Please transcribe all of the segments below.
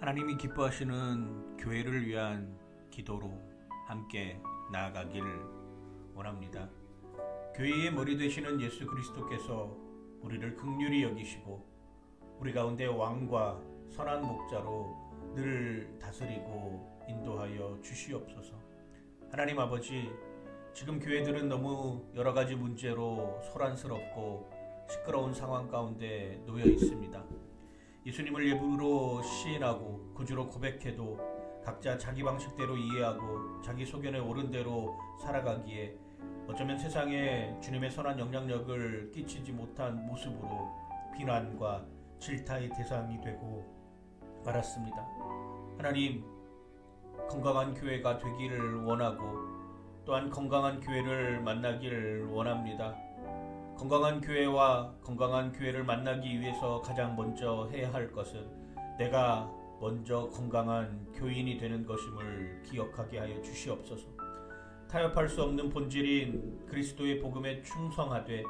하나님이 기뻐하시는 교회를 위한 기도로 함께 나아가기를 원합니다. 교회의 머리 되시는 예수 그리스도께서 우리를 극률히 여기시고 우리 가운데 왕과 선한 목자로 늘 다스리고 인도하여 주시옵소서. 하나님 아버지, 지금 교회들은 너무 여러 가지 문제로 소란스럽고 시끄러운 상황 가운데 놓여 있습니다. 예수님을 예부로 시인하고 구주로 고백해도 각자 자기 방식대로 이해하고 자기 소견에 옳은 대로 살아가기에 어쩌면 세상에 주님의 선한 영향력을 끼치지 못한 모습으로 비난과 질타의 대상이 되고 말았습니다. 하나님, 건강한 교회가 되기를 원하고 또한 건강한 교회를 만나기를 원합니다. 건강한 교회와 건강한 교회를 만나기 위해서 가장 먼저 해야 할 것은 내가 먼저 건강한 교인이 되는 것임을 기억하게 하여 주시옵소서. 타협할 수 없는 본질인 그리스도의 복음에 충성하되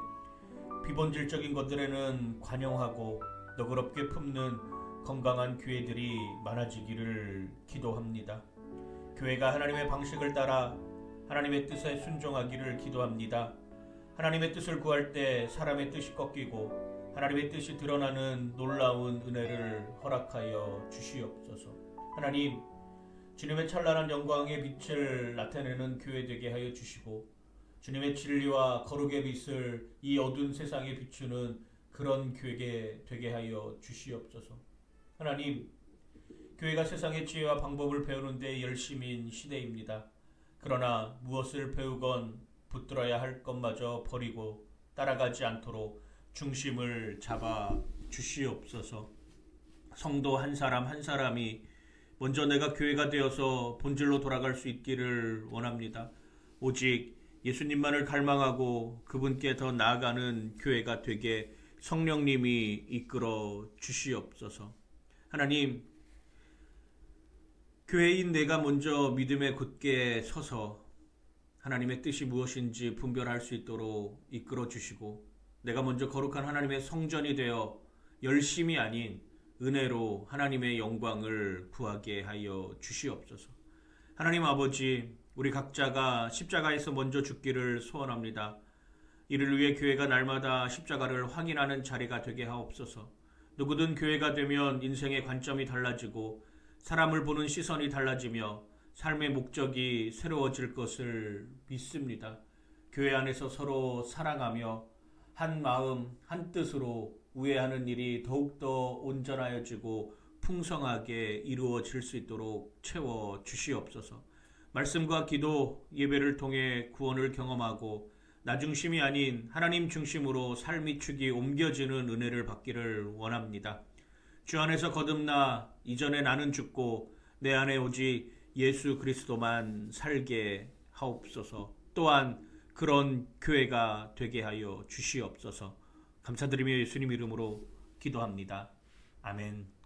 비본질적인 것들에는 관용하고 너그럽게 품는 건강한 교회들이 많아지기를 기도합니다. 교회가 하나님의 방식을 따라 하나님의 뜻에 순종하기를 기도합니다. 하나님의 뜻을 구할 때 사람의 뜻이 꺾이고 하나님의 뜻이 드러나는 놀라운 은혜를 허락하여 주시옵소서. 하나님, 주님의 찬란한 영광의 빛을 나타내는 교회 되게 하여 주시고 주님의 진리와 거룩의 빛을 이 어두운 세상에 비추는 그런 교회 되게 하여 주시옵소서. 하나님, 교회가 세상의 지혜와 방법을 배우는데 열심인 시대입니다. 그러나 무엇을 배우건 붙들어야 할 것마저 버리고 따라가지 않도록 중심을 잡아 주시옵소서. 성도 한 사람 한 사람이 먼저 내가 교회가 되어서 본질로 돌아갈 수 있기를 원합니다. 오직 예수님만을 갈망하고 그분께 더 나아가는 교회가 되게 성령님이 이끌어 주시옵소서. 하나님, 교회인 내가 먼저 믿음에 굳게 서서 하나님의 뜻이 무엇인지 분별할 수 있도록 이끌어 주시고 내가 먼저 거룩한 하나님의 성전이 되어 열심이 아닌 은혜로 하나님의 영광을 구하게 하여 주시옵소서. 하나님 아버지, 우리 각자가 십자가에서 먼저 죽기를 소원합니다. 이를 위해 교회가 날마다 십자가를 확인하는 자리가 되게 하옵소서. 누구든 교회가 되면 인생의 관점이 달라지고 사람을 보는 시선이 달라지며 삶의 목적이 새로워질 것을 믿습니다. 교회 안에서 서로 사랑하며 한 마음, 한 뜻으로 우애하는 일이 더욱더 온전하여지고 풍성하게 이루어질 수 있도록 채워 주시옵소서. 말씀과 기도, 예배를 통해 구원을 경험하고 나 중심이 아닌 하나님 중심으로 삶이 축이 옮겨지는 은혜를 받기를 원합니다. 주 안에서 거듭나 이전에 나는 죽고 내 안에 오직 예수 그리스도만 살게 하옵소서. 또한 그런 교회가 되게 하여 주시옵소서. 감사드리며 예수님 이름으로 기도합니다. 아멘.